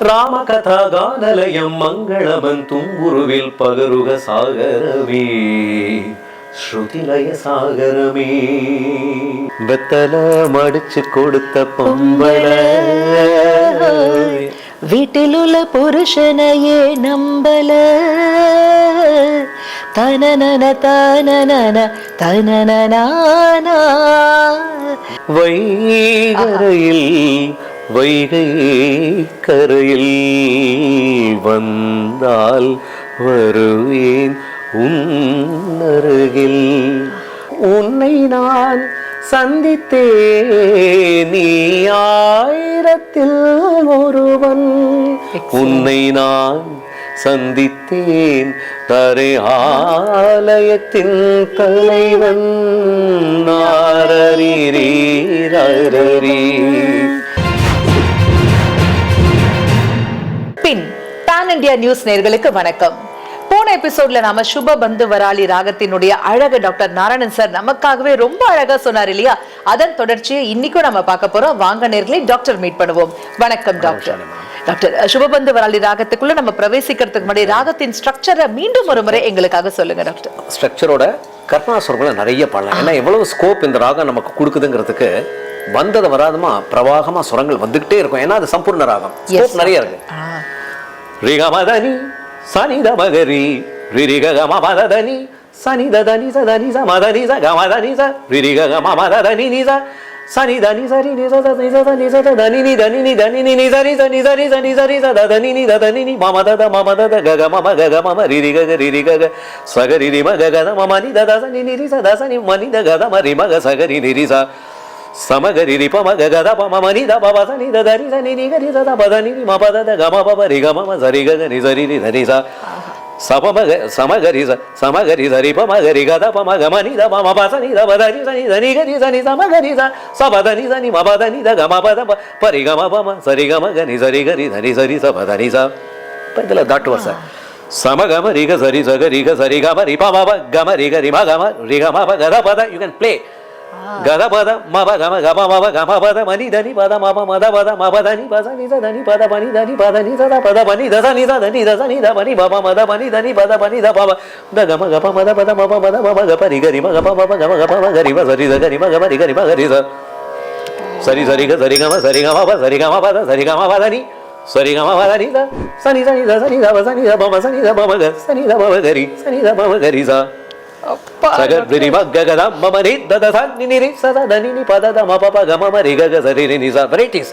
ராமகதாகானலயம் மங்களமன் தும்புருவில் பகருக சாகரமே ஸ்ருதிலய சாகரமே. வெத்தல மடிச்சு கொடுத்த பொம்பள. வீட்டிலுள்ள புருஷனையே நம்பல. தனனன தனனன தனனனானா. வைகரையில் வைகை கரையில் வந்தால் வருவேன் உன்னருகில். உன்னை நான் சந்தித்தேன் நீ ஆயிரத்தில் ஒருவன். உன்னை நான் சந்தித்தேன் தரை ஆலயத்தின் தலைவன் நாரரீரீ பேன் இந்தியா நியூஸ் நேர்களுக்கு வணக்கம். போன எபிசோட்ல நாம சுப பந்து வராளி ராகத்தினுடைய அழகு டாக்டர் நாராயணன் சார் நமக்காகவே ரொம்ப அழகா சொன்னார் இல்லையா? அதன் தொடர்ச்சியை இன்னைக்கும் நம்ம பார்க்க போறோம். வாங்க நேர்களை டாக்டர் மீட் பண்ணுவோம். வணக்கம் டாக்டர். டாக்டர் சுபபந்து வராளி ராகத்துக்குள்ள நம்ம பிரவேசிக்கிறதுக்கு முன்னாடி ராகத்தின் ஸ்ட்ரக்சரை மீண்டும் ஒரு முறை எங்களுக்காக சொல்லுங்க டாக்டர். ஸ்ட்ரக்சரோட கற்பனாசுரங்களை நிறைய பண்ணலாம் ஏன்னா எவ்வளவு ஸ்கோப் இந்த ராகம் நமக்கு கொடுக்குதுங்கிறதுக்கு வந்தது வராதமா பிரவாகமா சுரங்கள் வந்துகிட்டே இருக்கும். ஏன்னா அது சம்பூர்ண ராகம். நிறைய இருக்கு. ஆ, ரிகமதனி சனித மகரி ரிரிக கமதனி சனித தனி சதனி ச மதனி ச கமதனி ச ரிரிக கமதனி நி ச சனி தனி சரி நி ச தனி ச தனி ச தனி நி தனி நி தனி நி நி சரி சனி சரி சனி சரி ச தனி நி தனி நி மம தத மம தத கக மம கக மம ரிரி கக ரிரி கக சக ரிரி ம கக த மம நி தத சனி நி ரி ச த సమగరి పమగ గద పమ మని ద పమ సని ద దరి ద ని గరి ద ద పద ని మ పద ద గమ ప పరి గమ మ సరి గ ని సరి ని ధని స సమగ సమగరి స సమగరి సరి పమగరి గద పమ గమ ని ద పమ ప సని ద పద ని సని ధని గరి సని సమగరి స స పద ని సని మ పద ని ద గమ పద పరి గమ పమ సరి గమ గ ని సరి గరి ధని సరి స పద ని స पहिला दाट वर्ष आहे समगम रिग सरी सग रिग सरी गम रिपा गम रिग रिमा गम रिग मा ग पद यू कॅन प्ले గద పద మబ గమ గమ మబ గమ పద మని దని పద మబ మద పద మబ దని పద నిజ దని పద పని దని పద ని సద పద పని దస ని సద ని దస ని ద పని బబ మద పని దని పద పని ద పబ ద గమ గప మద పద మబ మద మబ గప రి గరి మగ పబ గమ గప మ గరి మ సరి ద గరి మ గమ రి గరి మ గరి స సరి సరి గ సరి గమ సరి గమ పద సరి గమ పద సరి గమ పద ని సరి గమ పద ని ద సని సని ద సని ద సని ద బమ సని ద బమ గ సని ద బమ గరి సని ద బమ గరి స ಸಗದ್ವಿರಿ ಮಗ್ಗಗದ ಮಮರಿ ದದಸ ನಿನಿರಿ ಸದ ದನಿನಿ ಪದದ ಮಪಪ ಗಮಮರಿ ಗಗ ಸರಿರಿ ನಿಸ ವೆರೈಟೀಸ್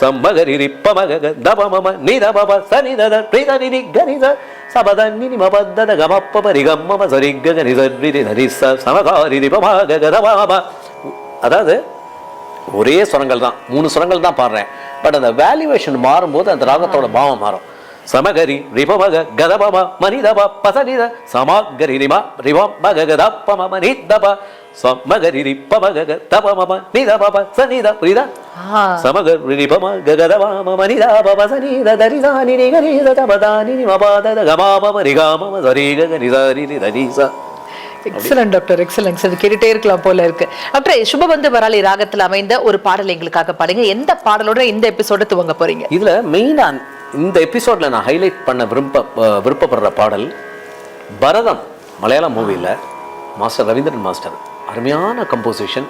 ಸಮ್ಮಗರಿ ರಿಪ್ಪ ಮಗಗ ದಪ ಮಮ ನಿದ ಮಪ ಸನಿ ದದ ಪ್ರೀತ ನಿನಿ ಗನಿದ ಸಬದ ನಿನಿ ಮಪದ್ದದ ಗಮಪ್ಪ ಪರಿ ಗಮ್ಮಮ ಸರಿ ಗಗ ನಿಸದ್ವಿರಿ ನರಿಸ ಸಮಕಾರಿ ರಿಪ ಮಗಗ ದಮ அதாவது ஒரே சுரங்கள் தான் மூணு சுரங்கள் தான் பாடுறேன் பட் அந்த வேல்யூவேஷன் மாறும்போது அந்த ராகத்தோட பாவம் மாறும் సమగరి రిపమగ గదపమ మనిదప పసనిద సమాగరి రిమ రిమ మగ గదపమ మనిదప సమగరి రిపమగ గదపమ నిదప సనిద ప్రిద సమగరి రిపమ గగదపమ మనిదప పసనిద దరిదాని నిగరిద తపదాని నిమపాద గమాపమ నిగామమ సరిగ నిదారి నిదరిస எக்ஸலன்ட் டாக்டர் எக்ஸலன்ட் இது கேட்டுட்டே இருக்கலாம் போல இருக்கு. டாக்டர் சுபபந்து வராளி ராகத்தில் அமைந்த ஒரு பாடல் எங்களுக்காக பாடுங்க. எந்த பாடலோட இந்த எபிசோட துவங்க போறீங்க? இதுல மெயினா இந்த எபிசோட்ல நான் ஹைலைட் பண்ண விரும்ப விருப்பப்படுற பாடல் பரதம் மலையாளம் மூவியில் மாஸ்டர் ரவீந்திரன் மாஸ்டர். அருமையான கம்போசிஷன்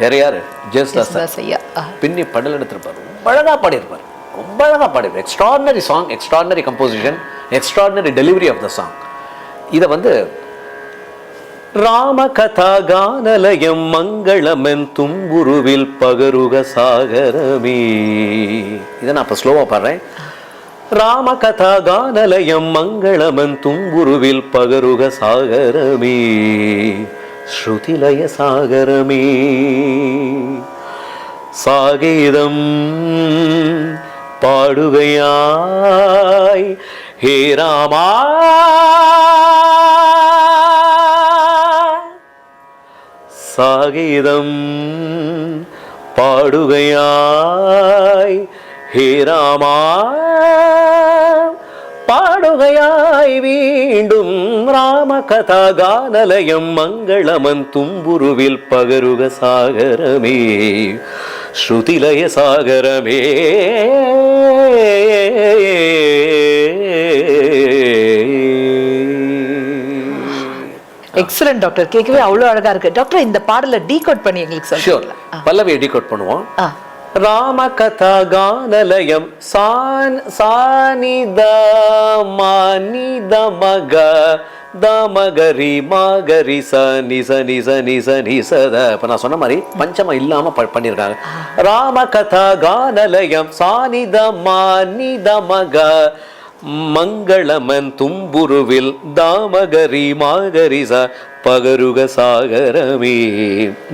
வேற யாரு? ஜெயசுதாஸ் ஐயா. பின்னி படல் எடுத்திருப்பார். ரொம்ப அழகா பாடியிருப்பார். ரொம்ப அழகா பாடியிருப்பார். Extraordinary song extraordinary composition extraordinary delivery of the song இதை வந்து ராமகதாகானலயம் மங்களமென் தும்புருவில் பகருக சாகரமே. இதை நான் இப்போ ஸ்லோவாக பாடுறேன். ராமகதாகானலயம் மங்களமென் தும்புருவில் பகருக சாகரமே. ஸ்ருதிலய சாகரமே. சாகீதம் பாடுகையாய் ஹே ராமா. சாகீதம் பாடுகையாய். ஹேராமா பாடுகையாய் வீண்டும் ராம கதா கதாகானலயம் மங்களமன் தும்புருவில் பகருக சாகரமே ஸ்ருதிலய சாகரமே. எக்ஸலன்ட் டாக்டர் கேட்கவே அவ்வளவு அழகா இருக்கு. டாக்டர் இந்த பாடலை டீகோட் பண்ணி எங்களுக்கு ஷியோர் சொல்லுங்களா பல்லவியை டிகோட் பண்ணுவோம். ஆ. ராமகதா கானலயம் சான் சானி மானி தமக தமகரி மகரி ச நிச நிச நிச நிசத இப்போ நான் சொன்ன மாதிரி பஞ்சமம் இல்லாம ப- பண்ணியிருக்காங்க ராமகதா கானலயம் சானித மானி தமக மங்களமன் தும்புருவில் தாமகரி மாகரிச பகருக சாகரமே.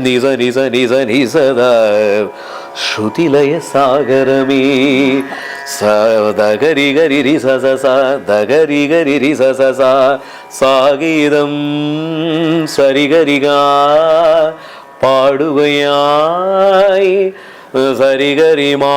நிச நிச நிச நிசத ஸ்ருதிலய சாகரமே. சதகரி கரி ரி தகரி கரி ரி சாகீதம் சரிகரிகா பாடுவையாய். சரிகரிமா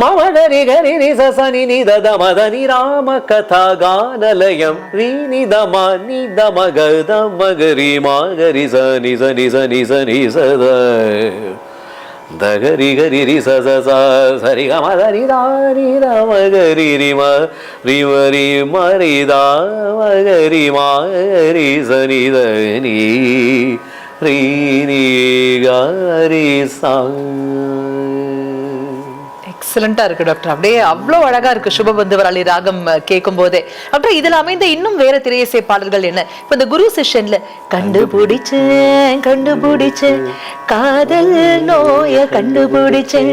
த ம க த ம க ரி ம க ரி ச பகருக சாகரமே ஸ்ருதிலய சாகரமே இப்ப பாடுகையாய் வீண்டும் மமகரி கரி நிச சனி நித மத நிராம கதா கானலயம் ரீ நித ம நித மக த மகரி மாகரி ச நிச நிச நிச நிசத தகரி கரி ரி ச ச ச சரி க மத ரி தா ரி த மகரி ரி ம ரி ம ரி ம ரி தா மகரி மாகரி ச நி த நீ ரீ நீ காரி சா எக்ஸலண்டா இருக்கு டாக்டர் அப்படியே அவ்வளவு அழகா இருக்கு சுபபந்து வரலி ராகம் கேட்கும் போதே டாக்டர் இதுல அமைந்த இன்னும் வேற திரையிசை பாடல்கள் என்ன? இப்ப இந்த குரு செஷன்ல கண்டுபிடிச்சேன் கண்டுபிடிச்சேன் காதல் நோய கண்டுபிடிச்சேன்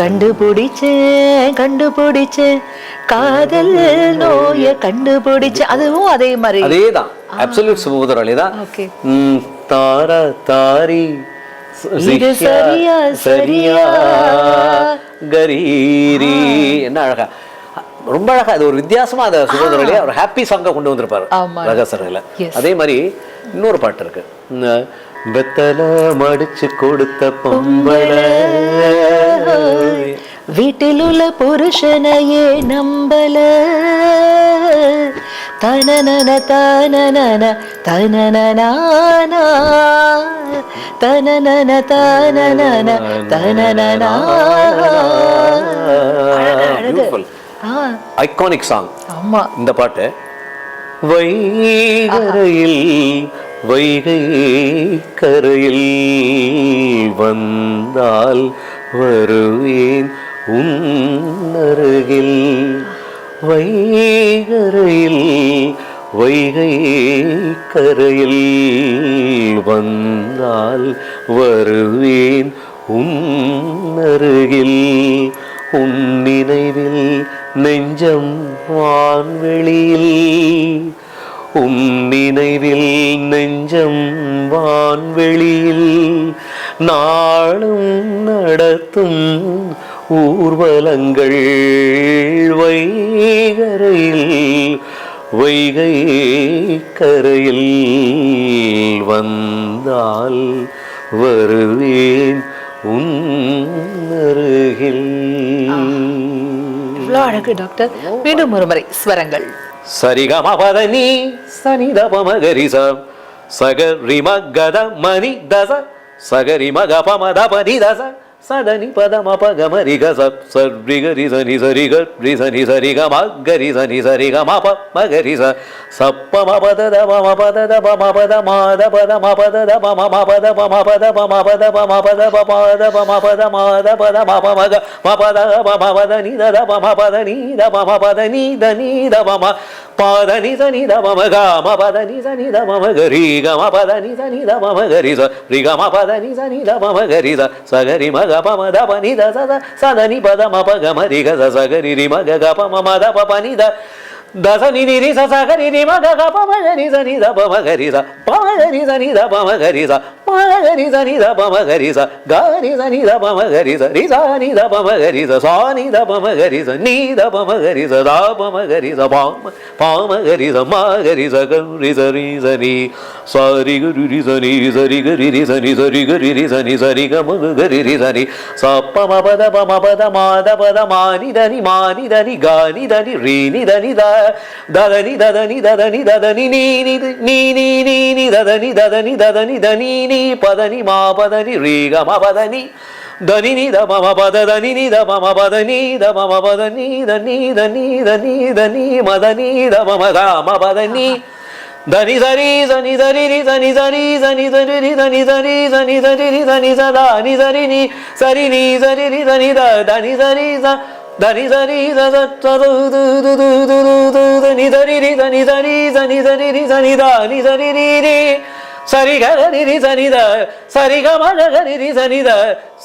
கண்டுபிடிச்சேன் கண்டுபிடிச்சேன் காதல் நோய கண்டுபிடிச்சேன். அதுவும் அதே மாதிரி. அதேதான். அப்சல்யூட் சுபோதரலி தான். தார தாரி சரியா, சரியா. கரீரி. என்ன அழகா. ரொம்ப அழகா. அது ஒரு வித்தியாசமா அந்த சுபோதரலி அவர் ஹாப்பி சாங்கா கொண்டு வந்திருப்பாரு. ரகசரில். அதே மாதிரி இன்னொரு பாட்டு இருக்கு. வெத்தல மடிச்சு கொடுத்த பொம்பளை. வீட்டில் உள்ள புருஷனையே நம்பல. தனனன தனனன தனனனா அழகு. Beautiful. ஆ, ஐகானிக் சாங் ஆமா. இந்த பாட்டு. வைகரையில் வைகை கரையில் வந்தால் வருவேன். உன்னருகில் வைகரையில் வைகை கரையில் வந்தால் வருவேன். உன்னருகில் உன் நினைவில் நெஞ்சம் வான்வெளியில் உன் நினைவில் நெஞ்சம் வான்வெளியில் நாளும் நடத்தும் ஊர்வலங்கள் வைகரையில் வைகை கரையில் வந்தால் வருவேன் உன் அருகில் இவ்வளவு அழகு டாக்டர். மீண்டும் ஒரு முறை ஸ்வரங்கள். சரிகம பதனி சனித பமகரிச சகரி மகத மணி தச சகரி மக பமத பனி தச சதனி பதம பகமரி கச சரி கரி சனி சரி கரி சனி சரி க மகரி சனி சரி க மப மகரி ச சப்ப மபத த மம பத த பம பத மாத பத ம பத த பம ம பத பம பத பம பத பம பத பம பம பத மாத பத மப மக ம பத பம பத நீ த பம பத நீ த பம பத நீ த நீ த பம பாத நீ த நீ த பம க ம பத நீ த நீ த பம க ரி க ம பத நீ த நீ த பம க ரி ச ரி க ம பத நீ த நீ த பம க ரி ச ச க ரி ம க ப ம గ ప మ ద ప ని ద స స స ద ని ప ద మ ప గ మ రి గ స స గ రి రి మ గ గ ప మ మ ద ప ప ని ద ద స ని ని రి స స గ రి రి మ గ గ ప మ గ రి స ని ద ప మ గ రి స ప మ గ రి స ని ద ప మ గ రి స மகரி சனி த பமகரி ச கரி சனி த பமகரி ச ரி சனி த பமகரி ச சானி த பமகரி ச நீ த பமகரி ச தா பமகரி ச பாம பாமகரி ச ச கரி ரி சனி சரி கரி ரி சனி சரி கரி ரி சனி சரி கரி ரி சனி பத பம பத மாத பத மானி தனி மானி தனி கானி தனி தனி த ததனி ததனி ததனி ததனி நீ நீ நீ நீ நீ ததனி ததனி ததனி தனி நீ పదని పదని మా పదని రీగ మా పదని దని ని మమ పద దని ని పద పదని ద పద పదని ధని ధని ధని ధని మదని ద మమ రామ పదని దని దరి దని దరి రి దని దరి దని దరి రి దని దరి దని దరి రి ధని సదా ని దరి ని సరి ని దరి రి దని ద దని దరి దని దరి దని దరి రి దని దరి దని దరి రి దని ద ని రి சரி கரி சனித சரி கமரி சனித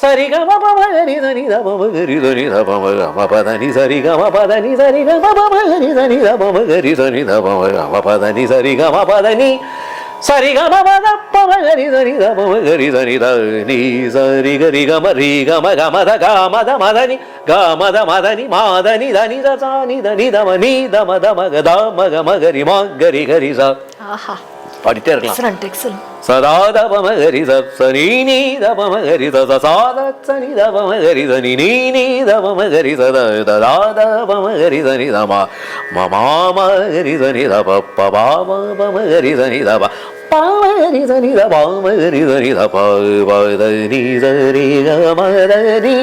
சரி கமரி சனித மமகரி சனித மம பதனி சரி கம பதனி சரி கம மமகரி சனித மமகரி சனித மம பதனி சரி கம பதனி சரி கம பத பமகரி சனித மமகரி சனித நீ சரி கரி கம ரீ கம கமத காமத மதனி காமத மதனி மாதனி தனி தனி தனி தம நீ தம தம கதா மக மகரி மா கரி கரி சா ஆஹா பாடிட்டே இருக்கலாம் எக்ஸலண்ட் எக்ஸலண்ட் சதாதபமகரி சப்சனி நீ தபமகரி சசாதசனி தபமகரி சனி நீ நீ தபமகரி சதாதபமகரி சனி தமா மமாமகரி சனி தப பபாமகரி சனி தப பாமகரி சனி தபாமகரி சனி தப பதனி சரி கமதனி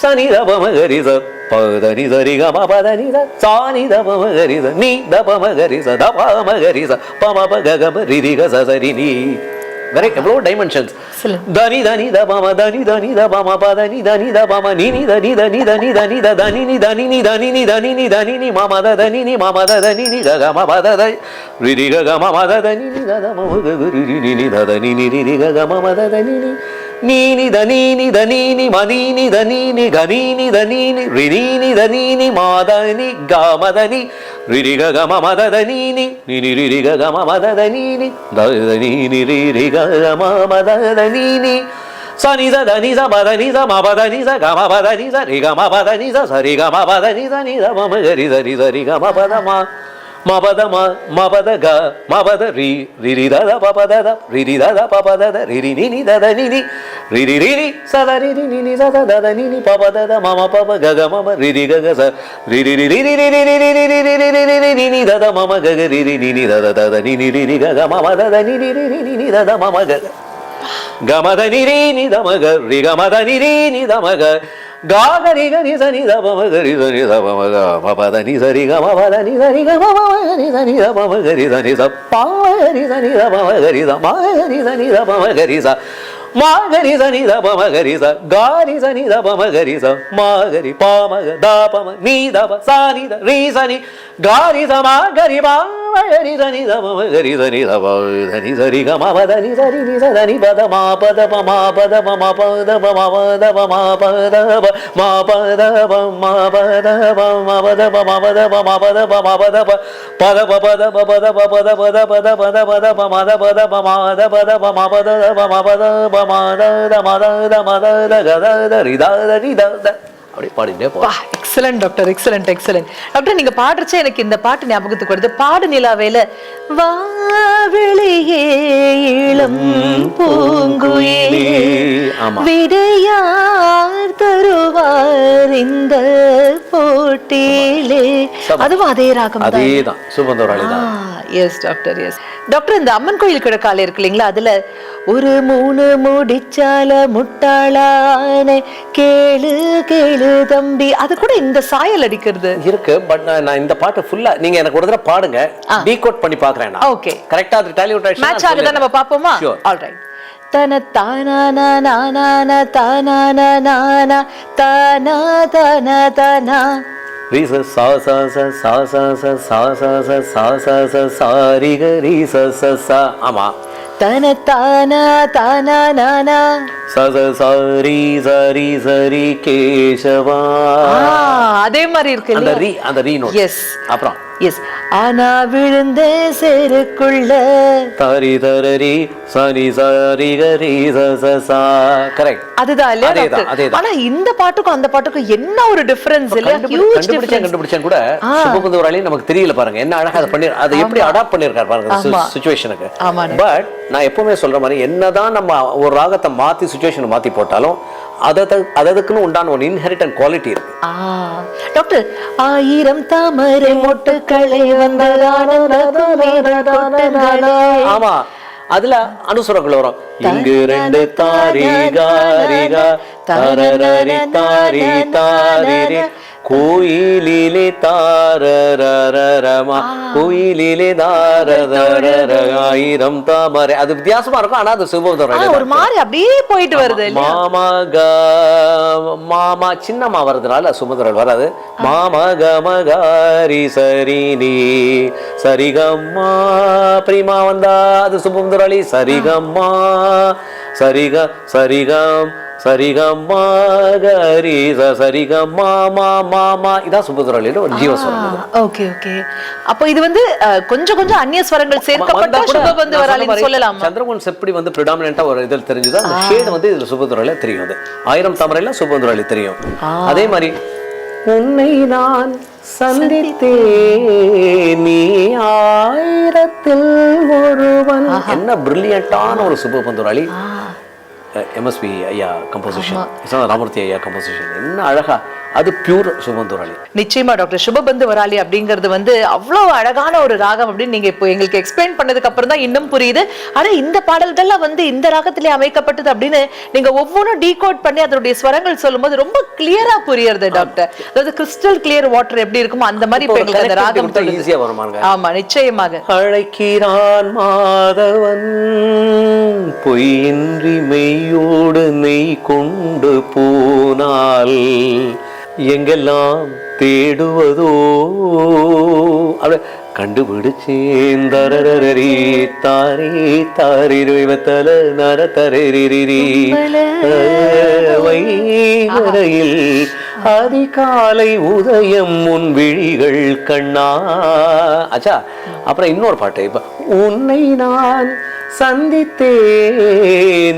सा नि ध प म ग रि ज प द नि ज रि ग म प द नि ज सा नि ध प म ग रि ज नि ध प म ग रि ज ध प म ग रि ज प म प ग ग म रि रि ग ज ज रि नि கரெக்ட் எவ்வளோ டைமென்ஷன்ஸ் தனி தனி தபாம தனி தனி தபாம பதனி தனி தபாம நினி தனி தனி தனி தனி த தனி நி தனி நி தனி நி தனி நி தனி நி மாம த தனி நி மாம த தனி நி க ம பத த ரி ரி க ம ம த தனி நி த ம க ரி ரி நி த தனி நி ரி ரி க ம ம த தனி நி నీని దనీని దనీని మనీని దనీని గనీని దనీని రినీని దనీని మాదని గమదని రిరిగ గమ మదదనీని నిని రిరిగ గమ మదదనీని దదనీని రిరిగ గమ మదదనీని సని స దని స పద ని స మ పద ని స గ మ పద ని స రి గ మ పద ని స సరి సరి సరి மபத க க ச ரி ரி ரி ரி ரி ரி ரி ரி நினி ரி ரி ரி ரிரி ரி ரி ரி நி நி த த ம ம க க ரி ரி நி ரிரி ரிரி ரிரி ரிரி ரிரி ரிரி நி ரி ரி க க ம ம த த நி ரி ரி ரி நி நி நினி த ம ம க க గమద నిరి నిద మగ రి గమద నిరి నిద మగ గాగ రి గ రి స ని ద ప మ గ రి స ని ద ప మ గ మ ప ద ని స రి గ మ ప ద ని స రి గ మ మ మ గ రి స ని ద ప మ గ రి స ని స ప మ గ రి స ని ద ప మ గ రి స మ గ రి స ని ద ప మ గ రి స మా గరి స ని ద ప మ గ రి స గా రి స ని ద ప మ గ రి స మా గ రి ప మ గ ద ప మ ని ద ప స ని ద రి స ని గా రి స మ గ రి ప మ గ రి స ని ద ప మ గ రి స ని ద ప ద ని స రి గ మ ప ద ని స రి ని స ద ని ప ద మ ప ద ప మ ప ద ప మ ప ద ప మ ప ద ప మ ప ద ప మ ప ద ప మ ప ద ప మ ప ద ప మ ప ద ప మ ప ద ప మ ప ద ప ప ద ప ప ద ప ప ద ప ప ద ప ద ప ద ప அப்படி பாடிட்டே போகலாம் excellent doctor excellent excellent doctor நீங்க பாடுறச்சே எனக்கு இந்த பாட்டு ஞாபகத்துக்கு வருது. பாடு நிலாவேல வா வாவெளியே இளம் பூங்குயிலே. விடையார் தருவார் இந்த போட்டியிலே. அதுவும் அதே ராகம் தான். அதேதான். சுபந்தோராளி தான். எஸ் டாக்டர் எஸ் டாக்டர் இந்த அம்மன் கோயில் கிடக்கால இருக்கு இல்லைங்களா? அதுல ஒரு மூணு முடிச்சால முட்டாளான கேளு கேளு தம்பி. அது கூட இந்த சாயல் அடிக்கிறது. இருக்கு பட் நான் இந்த பாட்டு ஃபுல்லா நீங்க எனக்கு ஒரு தடவை பாடுங்க. டீகோட் பண்ணி பாக்குறேன் Okay. கரெக்டா அது டாலிவுட் மேட்ச் ஆகுதா நம்ம பாப்போமா. ஆல்ரைட் தன தானா நானா தானா நானா தானா தானா தானா. ரீ ச சா சா ச சா சா ச சா சா ச சா சா ச சா ரி க ரீ ச ச சா. ஆமா. தன தானா தானா நானா ச ச சா ரி ச ரி ச ரி கேசவா. ஆ, அதே மாதிரி இருக்கு அந்த ரீ அந்த ரீ நோட். Yes. அப்புறம். எஸ் ஆனா விழுந்த சேருக்குள்ள. தாரி தரரி சனி சரி கரி சா கரெக்ட் அதுதான்? அதேதான். ஆனா இந்த பாட்டுக்கும் அந்த பாட்டுக்கும் என்ன ஒரு டிஃபரன்ஸ் இல்லையா? ஹியூஜ் டிஃபரன்ஸ் கண்டுபிடிச்சேன் கூட. சுபகுந்தவராளி நமக்கு தெரியல பாருங்க. என்ன அழகா அதை பண்ணி அதை எப்படி அடாப்ட் பண்ணிருக்காரு பாருங்க. சுச்சுவேஷனுக்கு. பட் நான் எப்பவுமே சொல்ற மாதிரி என்னதான் நம்ம ஒரு ராகத்தை மாத்தி சுச்சுவேஷனை மாத்தி போட்டாலும் அததுக்குன்னு உண்டான ஒரு இன்ஹெரிட்டன் குவாலிட்டி இருக்கு. டாக்டர் ஆயிரம் தாமரை மொட்டுக்களை ஆமா அதுல அனுசுரங்கள் வரும். இங்கு ரெண்டு தாரி காரிகா தரரரி தாரி தாரிரி கோயிலிலே தாரரரமா கோயிலிலே தாரரர ஆயிரம் தாமரை அது வித்தியாசமா இருக்கும் ஆனா அது ஆ, சுபோதரம் ஒரு மாதிரி அப்படியே போயிட்டு வருது மாமா க மாமா சின்னம்மா வர்றதுனால சுமதுரல் வராது மாமா கமகாரி சரி நீ சரிகம்மா பிரிமா வந்தா அது சுபமுதுரலி சரிகம்மா சரிக சரிகம் இது. Okay okay. அப்போ இது வந்து கொஞ்சம் கொஞ்சம் அந்நிய ஸ்வரங்கள் சேர்க்கப்பட்ட சுபபந்து மாதிரி சொல்லலாமா? சந்திரகுன்ஸ் எப்படி வந்து ப்ரிடாமினா ஒரு இதில் தெரிஞ்சுதோ அந்த ஷேடு வந்து இதுல சுபதுரால தெரியும் ஆயிரம் தாமரையில சுபதுராலி தெரியும். அதே மாதிரி உன்னை நான் சந்தித்தேன். நீ ஆயிரத்தில் ஒருவன். என்ன பிரில்லியண்டான ஒரு சுபபந்துராளி எம்எஸ்பி ஐயா கம்போசிஷன் ராமூர்த்தி ஐயா கம்போசிஷன் என்ன அழகா அது பியூர் சுபந்துராளி நிச்சயமா டாக்டர். சுபபந்து வராளி அப்படிங்கிறது வந்து அவ்வளவு அழகான ஒரு ராகம் அப்படின்னு நீங்க இப்போ எங்களுக்கு எக்ஸ்பிளைன் பண்ணதுக்கு அப்புறம் தான் இன்னும் புரியுது. ஆனா இந்த பாடல்கள்லாம் வந்து இந்த ராகத்திலே அமைக்கப்பட்டது அப்படின்னு நீங்க ஒவ்வொன்றும் டீகோட் பண்ணி அதனுடைய ஸ்வரங்கள் சொல்லும்போது ரொம்ப கிளியரா புரியுறது டாக்டர். அதாவது கிறிஸ்டல் கிளியர் வாட்டர் எப்படி இருக்குமோ அந்த மாதிரி இப்போ எங்களுக்கு அந்த ராகம். ஈஸியா வருமாங்க. ஆமா நிச்சயமாக. அழைக்கிறான் மாதவன் பொய்யின்றி மெய்யோடு நெய் கொண்டு போனால் எங்கெல்லாம் தேடுவதோ அப்படி கண்டுபிடிச்சேன். தரரரி தாரே தாரிருவத்தல நர தரரிரி வைகரையில் அதிகாலை உதயம் உன் விழிகள் கண்ணா. ஆச்சா அப்புறம் இன்னொரு பாட்டு. இப்ப உன்னை நான் சந்தித்தே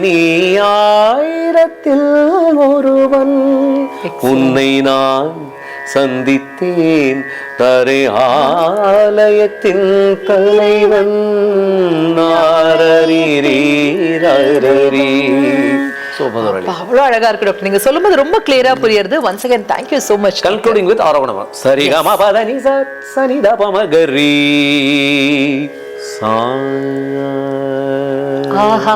நீ ஆயிரத்தில் ஒருவன். உன்னை நான் சந்தித்தேன் தரை ஆலயத்தின் தலைவன். நாரரி அவ்வளவு அழகா இருக்கு டாக்டர் நீங்க சொல்லும்போது ரொம்ப கிளியரா புரியுது once again thank you so much concluding with Aarohanam சரி கம பத நி ச சனி த பம கரி ஆஹா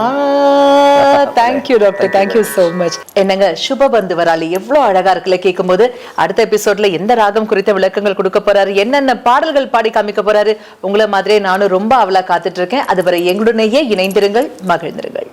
thank you doctor thank you so much என்னங்க சுபபந்து வராளி எவ்வளவு அழகா இருக்குல்ல கேட்கும்போது அடுத்த எபிசோட்ல எந்த ராகம் குறித்த விளக்கங்கள் கொடுக்க போறாரு? என்னென்ன பாடல்கள் பாடி காமிக்க போறாரு? உங்களை மாதிரியே நானும் ரொம்ப அவளா காத்துட்டு இருக்கேன். அதுவரை எங்களுடனேயே இணைந்திருங்கள் மகிழ்ந்திருங்கள்.